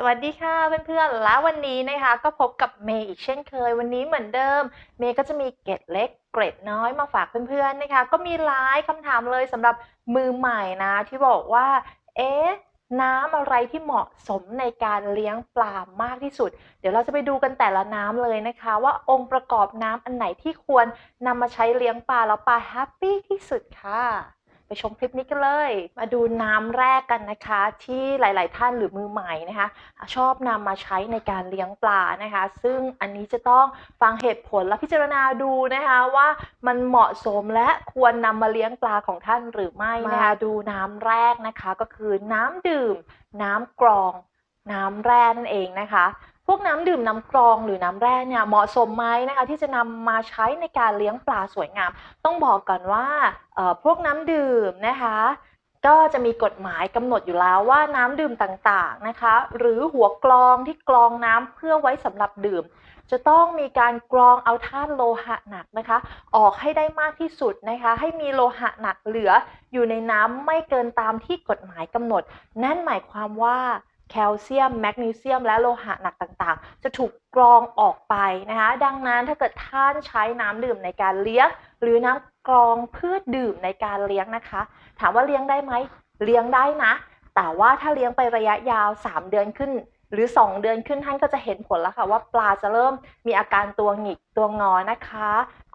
สวัสดีค่ะเพื่อนๆ และวันนี้นะคะก็พบกับเมย์อีกเช่นเคย วันนี้เหมือนเดิม เมย์ก็จะมีเกร็ดเล็กเกร็ดน้อยมาฝากเพื่อนๆนะคะ ก็มีหลายคำถามเลยสำหรับมือใหม่นะที่บอกว่า เอ๊ะน้ำอะไรที่เหมาะสมในการเลี้ยงปลามากที่สุด เดี๋ยวเราจะไปดูกันแต่ละน้ำเลยนะคะ ว่าองค์ประกอบน้ำอันไหนที่ควรนำมาใช้เลี้ยงปลาแล้วปลาแฮปปี้ที่สุดค่ะ ไปชมคลิปนี้กันเลย มาดูน้ำแรกกันนะคะ ที่หลาย ๆ ท่านหรือมือใหม่นะคะ ชอบนำมาใช้ในการเลี้ยงปลานะคะ ซึ่งอันนี้จะต้องฟังเหตุผลและพิจารณาดูนะคะว่ามันเหมาะสมและควรนำมาเลี้ยงปลาของท่านหรือไม่นะคะดูน้ำแรกนะคะก็คือน้ำดื่ม น้ำกรอง น้ำแร่นั่นเองนะคะ พวกน้ำดื่มน้ำกรองหรือน้ำแร่เนี่ยเหมาะสมไหมนะคะที่จะนำมาใช้ในการเลี้ยงปลาสวยงาม ต้องบอกก่อนว่าเอ่อพวกน้ำดื่มนะคะก็จะมีกฎหมายกำหนดอยู่แล้วว่าน้ำดื่มต่างๆนะคะ หรือหัวกรองที่กรองน้ำเพื่อไว้สำหรับดื่ม จะต้องมีการกรองเอาธาตุโลหะหนักนะคะ ออกให้ได้มากที่สุดนะคะ ให้มีโลหะหนักเหลืออยู่ในน้ำไม่เกินตามที่กฎหมายกำหนด นั่นหมายความว่า แคลเซียม แมกนีเซียม และโลหะหนักต่างๆ จะถูกกรองออกไปนะคะ ดังนั้นถ้าเกิดท่านใช้น้ำดื่มในการเลี้ยง หรือน้ำกรองเพื่อดื่มในการเลี้ยงนะคะ ถามว่าเลี้ยงได้ไหมเลี้ยงได้นะ แต่ว่าถ้าเลี้ยงไประยะยาว 3 เดือนขึ้น หรือ 2 เดือนขึ้นท่านก็จะเห็นผลแล้วค่ะว่าปลาจะเริ่มมีอาการตัวหงิกตัวงอนะคะ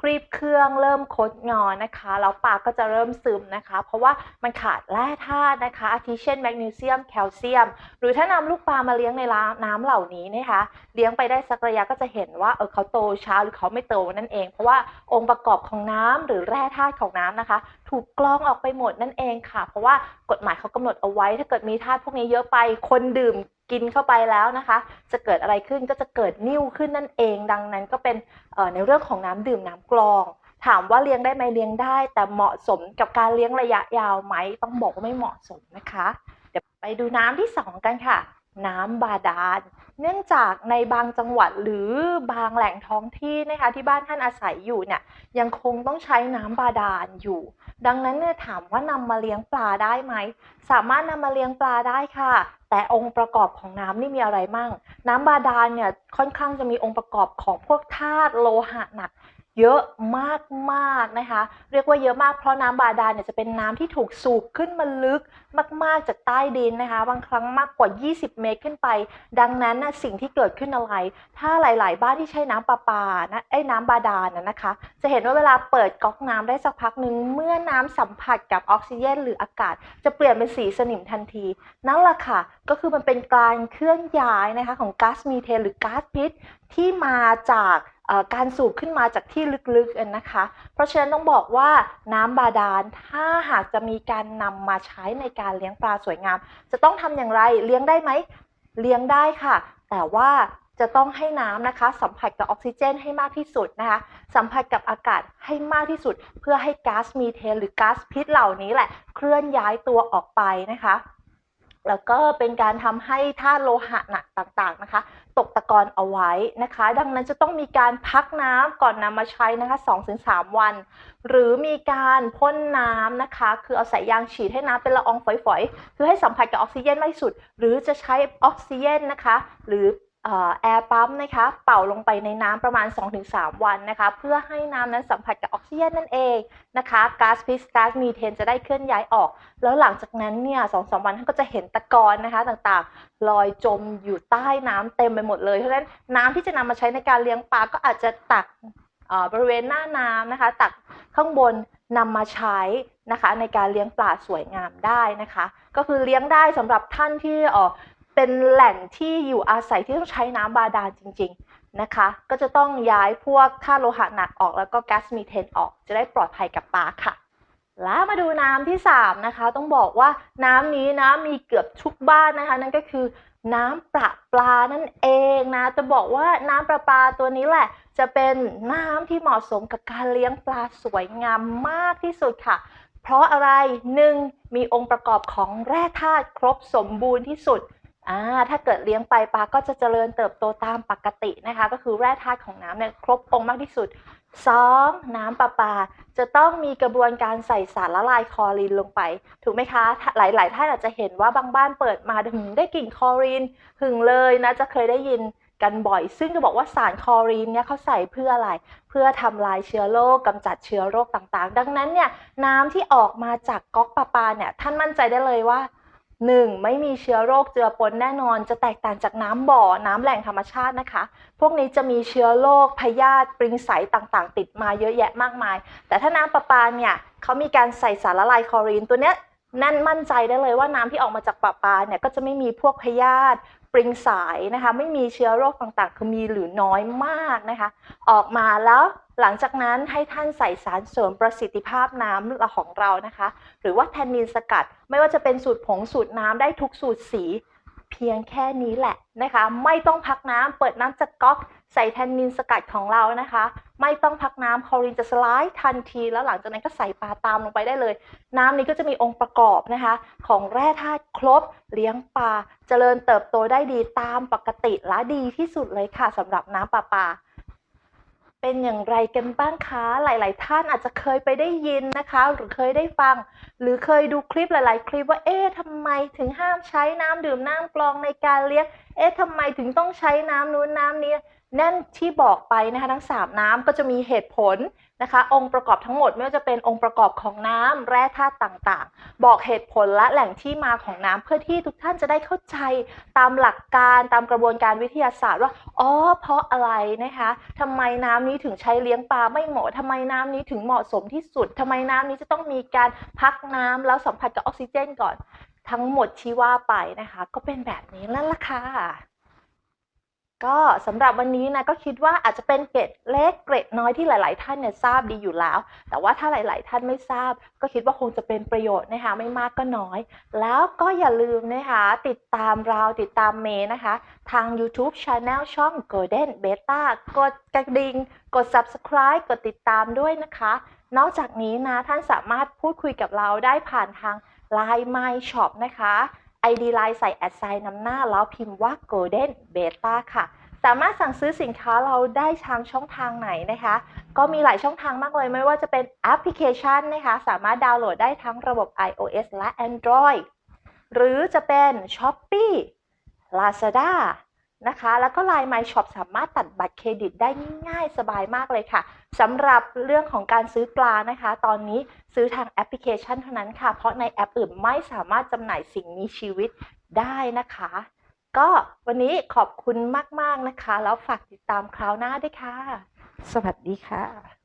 ครีบเครื่องเริ่มคดงอนะคะ แล้วปากก็จะเริ่มซึมนะคะ เพราะว่ามันขาดแร่ธาตุนะคะ อาทิเช่นแมกนีเซียม แคลเซียม หรือถ้านำลูกปลามาเลี้ยงในน้ำเหล่านี้นะคะ เลี้ยงไปได้สักระยะก็จะเห็นว่าเออเขาโตช้าหรือเขาไม่โตนั่นเอง เพราะว่าองค์ประกอบของน้ำหรือแร่ธาตุของน้ำนะคะ ถูกกรองออกไปหมดนั่นเองค่ะ เพราะว่ากฎหมายเขากำหนดเอาไว้ ถ้าเกิดมีธาตุพวกนี้เยอะไปคนดื่ม กินเข้าไปแล้วนะคะ จะเกิดอะไรขึ้นก็จะเกิดนิ่วขึ้นนั่นเอง ดังนั้นก็เป็นในเรื่องของน้ำดื่มน้ำกรอง ถามว่าเลี้ยงได้ไหมเลี้ยงได้ แต่เหมาะสมกับการเลี้ยงระยะยาวไหมต้องบอกว่าไม่เหมาะสมนะคะ เดี๋ยวไปดูน้ำที่สองกันค่ะ น้ำบาดาล เนื่องจากในบางจังหวัดหรือบางแหล่งท้องที่นะคะที่บ้านท่านอาศัยอยู่เนี่ยยังคงต้องใช้น้ำบาดาลอยู่ ดังนั้นเนี่ยถามว่านำมาเลี้ยงปลาได้ไหม สามารถนำมาเลี้ยงปลาได้ค่ะ แต่องค์ประกอบของน้ำนี่มีอะไรมั่ง น้ำบาดาลเนี่ยค่อนข้างจะมีองค์ประกอบของพวกธาตุโลหะหนัก เยอะมากๆนะคะ เรียกว่าเยอะมากเพราะน้ำบาดาลเนี่ยจะเป็นน้ำที่ถูกสูบขึ้นมาลึกมาก ๆ จากใต้ดินนะคะ บางครั้งมากกว่า 20 เมตรขึ้นไป ดังนั้นนะสิ่งที่เกิดขึ้นอะไร ถ้าหลาย ๆ บ้านที่ใช้น้ำประปานะไอ้น้ำบาดาลนะนะคะ จะเห็นว่าเวลาเปิดก๊อกน้ำได้สักพักหนึ่งเมื่อน้ำสัมผัสกับออกซิเจนหรืออากาศ จะเปลี่ยนเป็นสีสนิมทันที นั่นแหละค่ะ ก็คือมันเป็นการเคลื่อนย้ายนะคะของก๊าซมีเทนหรือก๊าซพิษที่มาจาก การสูบขึ้นมาจากที่ลึกๆนะคะ เพราะฉะนั้นต้องบอกว่าน้ำบาดาลถ้าหากจะมีการนำมาใช้ในการเลี้ยงปลาสวยงาม จะต้องทำอย่างไรเลี้ยงได้ไหมเลี้ยงได้ค่ะ แต่ว่าจะต้องให้น้ำนะคะ สัมผัสกับออกซิเจนให้มากที่สุดนะคะ สัมผัสกับอากาศให้มากที่สุด เพื่อให้ก๊าซมีเทนหรือก๊าซพิษเหล่านี้แหละ เคลื่อนย้ายตัวออกไปนะคะ แล้วก็เป็นการทำให้ธาตุโลหะหนักต่างๆนะคะ ตกตะกอนเอาไว้นะคะ ดังนั้นจะต้องมีการพักน้ำก่อนนำมาใช้นะคะ 2-3 วัน หรือมีการพ่นน้ำนะคะ คือเอาสายยางฉีดให้น้ำเป็นละอองฝอยๆ คือให้สัมผัสกับออกซิเจนมากที่สุด หรือจะใช้ออกซิเจนนะคะ หรือ แอร์ปั๊มนะคะเป่าลงไปในน้ำประมาณ 2-3 วันนะคะ เพื่อให้น้ำนั้นสัมผัสกับออกซิเจนนั่นเองนะคะก๊าซพิษก๊าซมีเทนจะได้เคลื่อนย้ายออก แล้วหลังจากนั้นเนี่ยสองสามวันท่านก็จะเห็นตะกอนนะคะต่างๆ ลอยจมอยู่ใต้น้ำเต็มไปหมดเลย เพราะฉะนั้นน้ำที่จะนำมาใช้ในการเลี้ยงปลาก็อาจจะตักบริเวณหน้าน้ำนะคะ ตักข้างบนนำมาใช้นะคะ ในการเลี้ยงปลาสวยงามได้นะคะ ก็คือเลี้ยงได้สำหรับท่านที่ เป็นแหล่งที่อยู่อาศัยที่ต้องใช้น้ำบาดาลจริง ๆนะคะ ก็จะต้องย้ายพวกธาตุโลหะหนักออกแล้วก็ก๊าซมีเทนออก จะได้ปลอดภัยกับปลาค่ะ แล้วมาดูน้ำที่ 3 นะคะ ต้องบอกว่าน้ำนี้นะมีเกือบทุกบ้านนะคะ นั่นก็คือน้ำประปลานั่นเองนะ จะบอกว่าน้ำประปลาตัวนี้แหละ จะเป็นน้ำที่เหมาะสมกับการเลี้ยงปลาสวยงามมากที่สุดค่ะ เพราะอะไรหนึ่งมีองค์ประกอบของแร่ธาตุครบสมบูรณ์ที่สุด อ่าถ้าเกิดเลี้ยงไปปลาก็จะเจริญเติบโตตามปกตินะคะ ก็คือแร่ธาตุของน้ำเนี่ยครบองค์มากที่สุด 2. น้ำประปา จะต้องมีกระบวนการใส่สารละลายคลอรีนลงไป ถูกไหมคะ หลายๆท่านอาจจะเห็นว่าบางบ้านเปิดมาถึงได้กลิ่นคลอรีนหึงเลยนะจะเคยได้ยินกันบ่อย ซึ่งจะบอกว่าสารคลอรีนเนี่ยเขาใส่เพื่ออะไร เพื่อทำลายเชื้อโรคกำจัดเชื้อโรคต่างๆ ดังนั้นเนี่ยน้ำที่ออกมาจากก๊อกประปาเนี่ยท่านมั่นใจได้เลยว่า 1. ไม่มีเชื้อโรคเจือปนแน่นอน จะแตกต่างจากน้ำบ่อ น้ำแหล่งธรรมชาตินะคะ พวกนี้จะมีเชื้อโรคพยาธิปริงใสต่างๆ ติดมาเยอะแยะมากมาย แต่ถ้าน้ำประปาเนี่ยเขามีการใส่สารละลายคลอรีนตัวเนี้ย นั่นมั่นใจได้เลยว่าน้ำที่ออกมาจากประปาเนี่ยก็จะไม่มีพวกพยาธิปริงสายนะคะไม่มีเชื้อโรคต่างๆ คือมีหรือน้อยมากนะคะออกมาแล้วหลังจากนั้นให้ท่านใส่สารเสริมประสิทธิภาพน้ำของเรานะคะ หรือว่าแทนนินสกัด ไม่ว่าจะเป็นสูตรผงสูตรน้ำได้ทุกสูตรสี เพียงแค่นี้แหละนะคะ ไม่ต้องพักน้ำเปิดน้ำจากก๊อก ใส่แทนนินสกัดของเรานะคะ ไม่ต้องพักน้ำคลอรีนจะสลด์ทันที แล้วหลังจากนั้นก็ใส่ปลาตามลงไปได้เลย น้ำนี้ก็จะมีองค์ประกอบนะคะ ของแร่ธาตุครบ เลี้ยงปลาเจริญเติบโตได้ดีตามปกติและดีที่สุดเลยค่ะสำหรับน้ำประปลาเป็นอย่างไรกันบ้างคะ หลาย ๆ ท่านอาจจะเคยไปได้ยินนะคะ หรือเคยได้ฟัง หรือเคยดูคลิปหลาย ๆ คลิปว่า เอ๊ะทำไมถึงห้ามใช้น้ำดื่มน้ำกรองในการเลี้ยง เอ๊ะทำไมถึงต้องใช้น้ำนู้นน้ำนี้ นั่นที่บอกไปนะคะทั้ง 3 น้ำก็จะมีเหตุผลนะคะ องค์ประกอบทั้งหมดไม่ว่าจะเป็นองค์ประกอบของน้ำแร่ธาตุต่างๆ บอกเหตุผลและแหล่งที่มาของน้ำเพื่อที่ทุกท่านจะได้เข้าใจตามหลักการตามกระบวนการวิทยาศาสตร์ว่าอ๋อเพราะอะไรนะคะทำไมน้ำนี้ถึงใช้เลี้ยงปลาไม่เหมาะทำไมน้ำนี้ถึงเหมาะสมที่สุดทำไมน้ำนี้จะต้องมีการพักน้ำแล้วสัมผัสกับออกซิเจนก่อน ทั้งหมดที่ว่าไปนะคะ ก็เป็นแบบนี้นั่นละค่ะ ก็สำหรับวันนี้นะก็คิดว่าอาจจะเป็นเกร็ดเล็กเกร็ดน้อยที่หลาย ๆ ท่านเนี่ยทราบดีอยู่แล้ว แต่ว่าถ้าหลาย ๆ ท่านไม่ทราบ ก็คิดว่าคงจะเป็นประโยชน์นะคะไม่มากก็น้อย แล้วก็อย่าลืมนะคะติดตามเราติดตามเมย์นะคะ ทาง YouTube Channel ช่อง Golden Beta กดกระดิ่งกด Subscribe กดติดตามด้วยนะคะ นอกจากนี้นะท่านสามารถพูดคุยกับเราได้ผ่านทาง Line My Shop นะคะ ID Line ใส่แอดไซน์นำหน้าแล้วพิมพ์ว่า Golden Beta ค่ะ สามารถสั่งซื้อสินค้าเราได้ทางช่องทางไหนนะคะ ก็มีหลายช่องทางมากเลย ไม่ว่าจะเป็นแอปพลิเคชันนะคะ สามารถดาวน์โหลดได้ทั้งระบบ iOS และ Android หรือจะเป็น Shopee Lazada นะคะ แล้วก็ Line My Shop สามารถตัดบัตรเครดิตได้ง่ายๆ สบายมากเลยค่ะสำหรับเรื่องของการซื้อปลานะคะ ตอนนี้ซื้อทางแอปพลิเคชันเท่านั้นค่ะ เพราะในแอปอื่นไม่สามารถจำหน่ายสิ่งมีชีวิตได้นะคะ ก็วันนี้ขอบคุณมากๆนะคะ แล้วฝากติดตามคราวหน้าด้วยค่ะ สวัสดีค่ะ